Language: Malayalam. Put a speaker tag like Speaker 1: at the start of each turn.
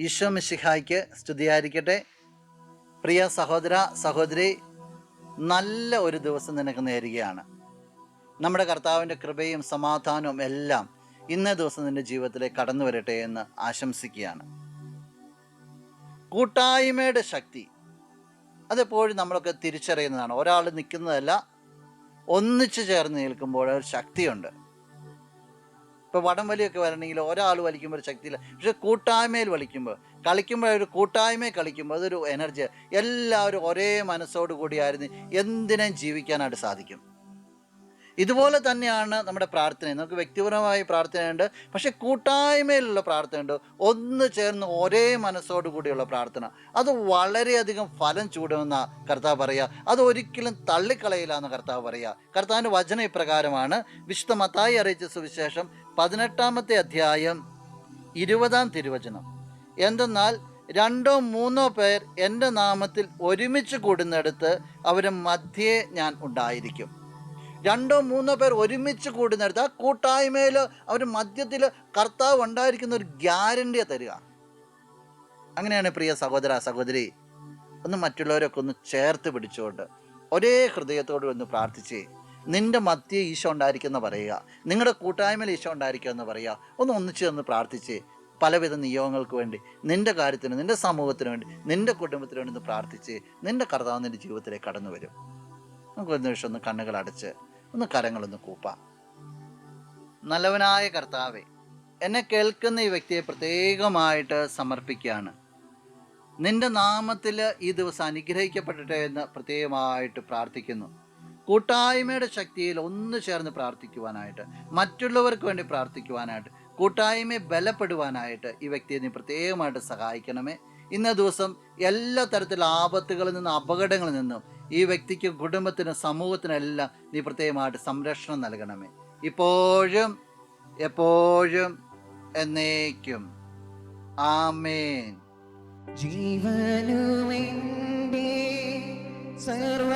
Speaker 1: ഈശോ മിശിഹായ്ക്ക് സ്തുതിയായിരിക്കട്ടെ. പ്രിയ സഹോദര സഹോദരി നല്ല ഒരു ദിവസം നിനക്ക് നേരുകയാണ്. നമ്മുടെ കർത്താവിന്റെ കൃപയും സമാധാനവും എല്ലാം ഇന്നേ ദിവസം നിന്റെ ജീവിതത്തിലേക്ക് കടന്നു വരട്ടെ എന്ന് ആശംസിക്കുകയാണ്. കൂട്ടായ്മയുടെ ശക്തി അതെപ്പോഴും നമ്മളൊക്കെ തിരിച്ചറിയുന്നതാണ്. ഒരാൾ നിൽക്കുന്നതല്ല ഒന്നിച്ചു ചേർന്ന് നിൽക്കുമ്പോൾ ഒരു ശക്തിയുണ്ട്. ഇപ്പോൾ വടം വലിയൊക്കെ വരണമെങ്കിൽ ഒരാൾ വലിക്കുമ്പോൾ ഒരു ശക്തിയില്ല. പക്ഷെ കൂട്ടായ്മയിൽ വലിക്കുമ്പോൾ കളിക്കുമ്പോൾ ഒരു കൂട്ടായ്മയിൽ കളിക്കുമ്പോൾ അതൊരു എനർജി എല്ലാവരും ഒരേ മനസ്സോട് കൂടിയായിരുന്നു എന്തിനേം ജീവിക്കാനായിട്ട് സാധിക്കും. ഇതുപോലെ തന്നെയാണ് നമ്മുടെ പ്രാർത്ഥന. നമുക്ക് വ്യക്തിപരമായി പ്രാർത്ഥനയുണ്ട് പക്ഷെ കൂട്ടായ്മയിലുള്ള പ്രാർത്ഥനയുണ്ട്. ഒന്ന് ചേർന്ന് ഒരേ മനസ്സോടു കൂടിയുള്ള പ്രാർത്ഥന. അത് വളരെയധികം ഫലം ചൂടുമെന്ന കർത്താവ് പറയുക. അത് ഒരിക്കലും തള്ളിക്കളയില്ല എന്ന് കർത്താവ് പറയുക. കർത്താവിന്റെ വചന ഇപ്രകാരമാണ്. വിശുദ്ധ മത്തായി അറിയിച്ച സുവിശേഷം പതിനെട്ടാമത്തെ അധ്യായം ഇരുപതാം തിരുവചനം. എന്തെന്നാൽ രണ്ടോ മൂന്നോ പേർ എന്റെ നാമത്തിൽ ഒരുമിച്ച് കൂടുന്നിടത്ത് അവരെ മധ്യേ ഞാൻ ഉണ്ടായിരിക്കും. രണ്ടോ മൂന്നോ പേർ ഒരുമിച്ച് കൂടുന്നിടത്ത് ആ കൂട്ടായ്മയിൽ അവർ മധ്യത്തിൽ കർത്താവ് ഉണ്ടായിരിക്കുന്ന ഒരു ഗ്യാരണ്ടിയെ തരിക. അങ്ങനെയാണ് പ്രിയ സഹോദര സഹോദരി ഒന്ന് മറ്റുള്ളവരൊക്കെ ഒന്ന് ചേർത്ത് പിടിച്ചുകൊണ്ട് ഒരേ ഹൃദയത്തോട് ഒന്ന് പ്രാർത്ഥിച്ചേ നിന്റെ മധ്യ ഈശോ ഉണ്ടായിരിക്കുമെന്ന് പറയുക. നിങ്ങളുടെ കൂട്ടായ്മയിൽ ഈശോ ഉണ്ടായിരിക്കുമെന്ന് പറയുക. ഒന്ന് ഒന്നിച്ചു ഒന്ന് പ്രാർത്ഥിച്ച് പലവിധ നിയോഗങ്ങൾക്ക് വേണ്ടി നിന്റെ കാര്യത്തിന് നിന്റെ സമൂഹത്തിന് വേണ്ടി നിന്റെ കുടുംബത്തിന് വേണ്ടി പ്രാർത്ഥിച്ച് നിന്റെ കർത്താവ് നിന്റെ ജീവിതത്തിലേക്ക് കടന്നു വരും നമുക്ക് ഒരു നിമിഷം ഒന്ന് കണ്ണുകൾ അടച്ച് ഒന്ന് കരങ്ങളൊന്ന് കൂപ്പാം. നല്ലവനായ കർത്താവെ എന്നെ കേൾക്കുന്ന ഈ വ്യക്തിയെ പ്രത്യേകമായിട്ട് സമർപ്പിക്കുകയാണ്. നിന്റെ നാമത്തിൽ ഈ ദിവസം അനുഗ്രഹിക്കപ്പെടട്ടെ എന്ന് പ്രത്യേകമായിട്ട് പ്രാർത്ഥിക്കുന്നു. കൂട്ടായ്മയുടെ ശക്തിയിൽ ഒന്ന് ചേർന്ന് പ്രാർത്ഥിക്കുവാനായിട്ട് മറ്റുള്ളവർക്ക് വേണ്ടി പ്രാർത്ഥിക്കുവാനായിട്ട് കൂട്ടായ്മയെ ബലപ്പെടുവാനായിട്ട് ഈ വ്യക്തിയെ നീ പ്രത്യേകമായിട്ട് സഹായിക്കണമേ. ഇന്ന ദിവസം എല്ലാ തരത്തിലുള്ള ആപത്തുകളിൽ നിന്നും അപകടങ്ങളിൽ നിന്നും ഈ വ്യക്തിക്കും കുടുംബത്തിനും സമൂഹത്തിനും എല്ലാം നീ പ്രത്യേകമായിട്ട് സംരക്ഷണം നൽകണമേ. ഇപ്പോഴും എപ്പോഴും എന്നേക്കും. ആമേൻ.
Speaker 2: ജീവനുമെന്റെ സർവസ്വവും